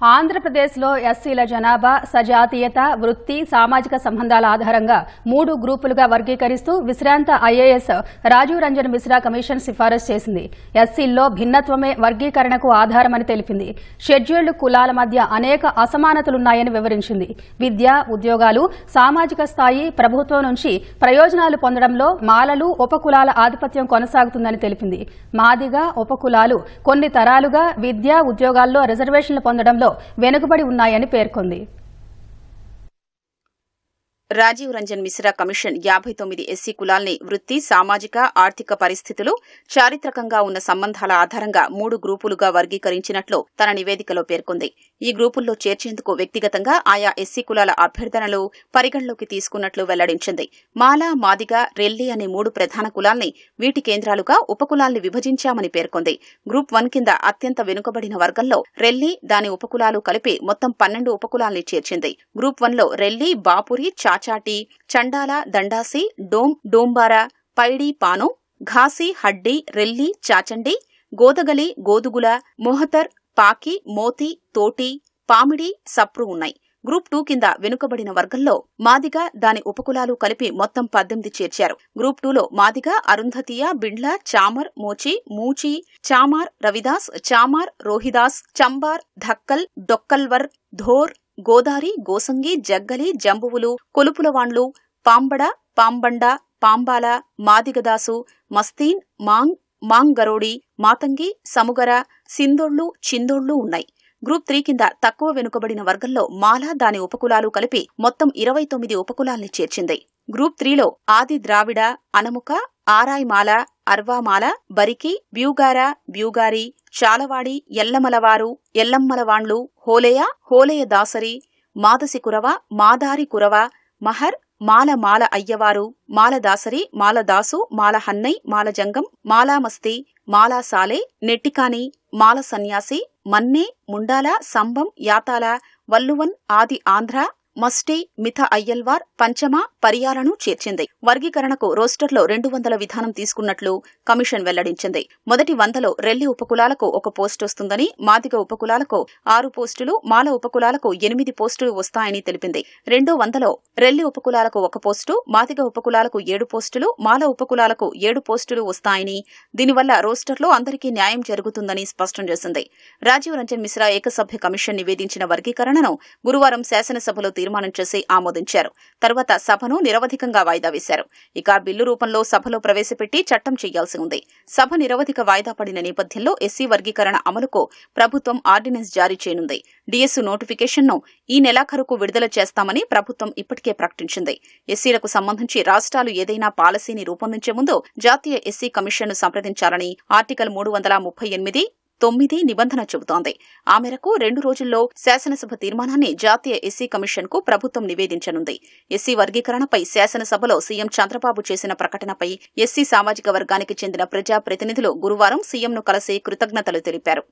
ఆంధ్రప్రదేశ్లో ఎస్సీల జనాభా సజాతీయత వృత్తి సామాజిక సంబంధాల ఆధారంగా మూడు గ్రూపులుగా వర్గీకరిస్తూ విశ్రాంత ఐఏఎస్ రాజీవ్ రంజన్ మిశ్రా కమిషన్ సిఫారసు చేసింది. ఎస్సీల్లో భిన్నత్వమే వర్గీకరణకు ఆధారమని తెలిపింది. షెడ్యూల్డ్ కులాల మధ్య అనేక అసమానతలున్నాయని వివరించింది. విద్య ఉద్యోగాలు సామాజిక స్థాయి ప్రభుత్వం నుంచి ప్రయోజనాలు పొందడంలో మాలలు ఉపకులాల ఆధిపత్యం కొనసాగుతుందని తెలిపింది. మాదిగా ఉపకులాలు కొన్ని తరాలుగా విద్య ఉద్యోగాల్లో రిజర్వేషన్లు పొందడంలో వెనుకబడి ఉన్నాయని పేర్కొంది. రాజీవ్ రంజన్ మిశ్రా కమిషన్ యాభై తొమ్మిది ఎస్సీ కులాల్ని వృత్తి సామాజిక ఆర్థిక పరిస్థితులు చారిత్రకంగా ఉన్న సంబంధాల ఆధారంగా మూడు గ్రూపులుగా వర్గీకరించినట్లు తన నివేదికలో పేర్కొంది. ఈ గ్రూపుల్లో చేర్చేందుకు వ్యక్తిగతంగా ఆయా ఎస్సీ కులాల అభ్యర్థనలు పరిగణలోకి తీసుకున్నట్లు వెల్లడించింది. మాల మాదిగ రెల్లి అనే మూడు ప్రధాన కులాల్ని వీటి కేంద్రాలుగా ఉపకులాల్ని విభజించామని పేర్కొంది. గ్రూప్ వన్ కింద అత్యంత వెనుకబడిన వర్గంలో రెల్లి దాని ఉపకులాలు కలిపి మొత్తం పన్నెండు ఉపకులాల్ని చేర్చింది. గ్రూప్ వన్లో రెల్లి బాపురి చాచాటి చండాల దండాసి డోమ్ డోంబారా పైడి పాను ఘాసి హడ్డి రెల్లి చాచండి గోదగలి గోదుగుల మొహతర్ పాకి మోతి తోటి పామిడి సప్రు ఉన్నాయి. గ్రూప్ టూ కింద వెనుకబడిన వర్గంలో మాదిగ దాని ఉపకులాలు కలిపి మొత్తం పద్దెనిమిది చేర్చారు. గ్రూప్ టూలో మాదిగ అరుంధతీయ బిండ్ల చామర్ మోచి మూచి చామార్ రవిదాస్ చామార్ రోహిదాస్ చంబార్ ధక్కల్ డొక్కల్వర్ ధోర్ గోదారి గోసంగి జగ్గలి జంబువులు కొలుపులవాండ్లు పాంబడ పాంబండ పాంబాల మాదిగదాసు మస్తీన్ మాంగ్ మాంగరోడి మాతంగి సముగర సిందోళ్ళు చిందోళ్ళు ఉన్నాయి. గ్రూప్ త్రీ కింద తక్కువ వెనుకబడిన వర్గంలో మాల దాని ఉపకులాలు కలిపి మొత్తం ఇరవై తొమ్మిది ఉపకులాల్ని చేర్చింది. గ్రూప్ త్రీలో ఆది ద్రావిడ అనముక ఆరాయ్మాల అర్వామాల బరికి బ్యూగార బ్యూగారి చాలవాడి ఎల్లమలవారు ఎల్లమ్మలవాండ్లు హోలేయ హోలేయ దాసరి మాదసి కురవ మాదారి కురవ మహర్ మాల మాల అయ్యవారు మాలదాసరి మాలదాసు మాల మాలజంగం హన్నై మాల జంగం మాలామస్తి మాలా సాలే నెట్టికాని మాల సన్యాసి మన్నే ముండాల సంబం యాతాల వల్లువన్ ఆది ఆంధ్ర మస్టి మిథ అయ్యల్వార్ పంచమ పర్యాలను చేర్చింది. వర్గీకరణకు రోస్టర్లో రెండు వందల విధానం తీసుకున్నట్లు కమిషన్ వెల్లడించింది. మొదటి వందలో రెల్లి ఉపకులాలకు ఒక పోస్టు వస్తుందని మాదిగ ఉపకులాలకు ఆరు పోస్టులు మాల ఉపకులాలకు ఎనిమిది పోస్టులు వస్తాయని తెలిపింది. రెండో వందలో రెల్లి ఉపకులాలకు ఒక పోస్టు మాదిగ ఉపకులాలకు ఏడు పోస్టులు మాల ఉపకులాలకు ఏడు పోస్టులు వస్తాయని దీనివల్ల రోస్టర్లో అందరికీ న్యాయం జరుగుతుందని స్పష్టం చేసింది. రాజీవ్ రంజన్ మిశ్రా ఏకసభ్య కమిషన్ నివేదించిన వర్గీకరణను గురువారం శాసనసభలో తీర్మానం చేసి ఆమోదించారు. తర్వాత సభను నిరవధికంగా వాయిదా వేశారు. ఇక బిల్లు రూపంలో సభలో ప్రవేశపెట్టి చట్టం చేయాల్సి ఉంది. సభ నిరవధిక వాయిదా పడిన నేపథ్యంలో ఎస్సీ వర్గీకరణ అమలుకు ప్రభుత్వం ఆర్డినెన్స్ జారీ చేయనుంది. డిఎస్సు నోటిఫికేషన్ను ఈ నెలాఖరుకు విడుదల చేస్తామని ప్రభుత్వం ఇప్పటికే ప్రకటించింది. ఎస్సీలకు సంబంధించి రాష్ట్రాలు ఏదైనా పాలసీని రూపొందించే ముందు జాతీయ ఎస్సీ కమిషన్ను సంప్రదించాలని ఆర్టికల్ మూడు వందల ముప్పై ఎనిమిది తొమ్మిది నిబంధన చెబుతోంది. ఆ మేరకు రెండు రోజుల్లో శాసనసభ తీర్మానాన్ని జాతీయ ఎస్సీ కమిషన్కు ప్రభుత్వం నివేదించనుంది. ఎస్సీ వర్గీకరణపై శాసనసభలో సీఎం చంద్రబాబు చేసిన ప్రకటనపై ఎస్సీ సామాజిక వర్గానికి చెందిన ప్రజా ప్రతినిధులు గురువారం సీఎంను కలిసి కృతజ్ఞతలు తెలిపారు.